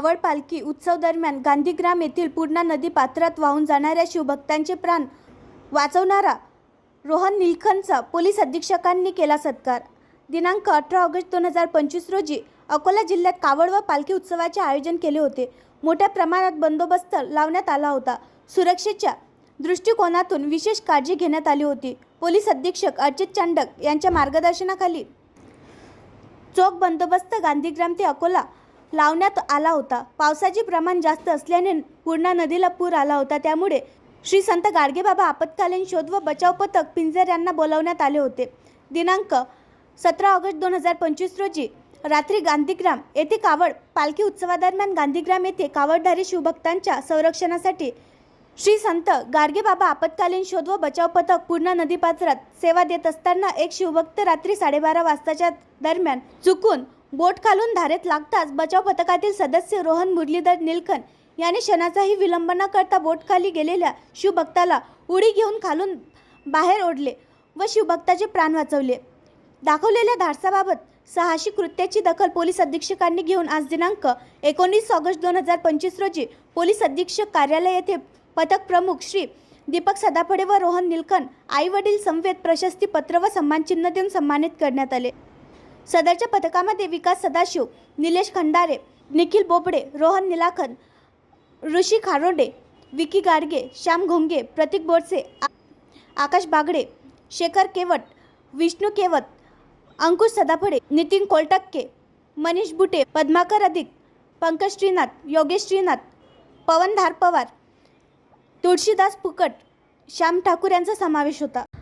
मावळ पालखी उत्सव दरम्यान गांधीग्राम येथील पूर्णा नदी पात्रात वाहून जाणाऱ्या शिवभक्तांचे प्राण वाचवणारा रोहन निलखनचा पोलीस अधीक्षकांनी केला सत्कार. दिनांक अठरा ऑगस्ट दोन हजार पंचवीस रोजी अकोला जिल्ह्यात कावड व पालखी उत्सवाचे आयोजन केले होते. मोठ्या प्रमाणात बंदोबस्त लावण्यात आला होता. सुरक्षेच्या दृष्टिकोनातून विशेष काळजी घेण्यात आली होती. पोलीस अधीक्षक अजित चांडक यांच्या मार्गदर्शनाखाली चोख बंदोबस्त गांधीग्राम ते अकोला लावण्यात आला होता. पावसाचे प्रमाण जास्त असल्याने पूर्णा नदीला पूर आला होता. त्यामुळे श्री संत गाडगेबाबा आपत्कालीन शोध व बचाव पथक पिंजर यांना बोलावण्यात आले होते. दिनांक सतरा ऑगस्ट दोन हजार पंचवीस रोजी रात्री गांधीग्राम येथे कावड पालखी उत्सवादरम्यान गांधीग्राम येथे कावडधारी शिवभक्तांच्या संरक्षणासाठी श्री संत गाडगेबाबा आपत्कालीन शोध व बचाव पथक पूर्णा नदीपात्रात सेवा देत असताना एक शिवभक्त रात्री साडेबारा वाजताच्या दरम्यान चुकून बोट खालून धारेत लागताच बचाव पथकातील सदस्य रोहन मुरलीधर निलकन याने क्षणाचाही विलंब न करता बोटखाली गेलेल्या शिवभक्ताला उडी घेऊन खालून बाहेर ओढले व शिवभक्ताचे प्राण वाचवले. दाखवलेल्या धाडसाबाबत साहसी कृत्याची दखल पोलीस अधीक्षकांनी घेऊन आज दिनांक एकोणीस ऑगस्ट दोन हजार पंचवीस रोजी पोलीस अधीक्षक कार्यालय येथे पथक प्रमुख श्री दीपक सदाफडे व रोहन निलकन आई वडील समवेत प्रशस्ती पत्र व सन्मानचिन्ह देऊन सन्मानित करण्यात आले. सदरच्या पथकामध्ये विकास सदाशिव निलेश खंडारे निखिल बोबडे रोहन निलाखन ऋषी खारोडे विकी गाडगे श्याम घोंगे प्रतीक बोरसे आकाश बागडे शेखर केवट विष्णू केवत अंकुश सदाफडे नितीन कोलटक्के मनीष बुटे पद्माकर अधिक पंकज श्रीनाथ योगेश श्रीनाथ पवन धार पवार तुळशीदास फुकट श्याम ठाकूर यांचा समावेश होता.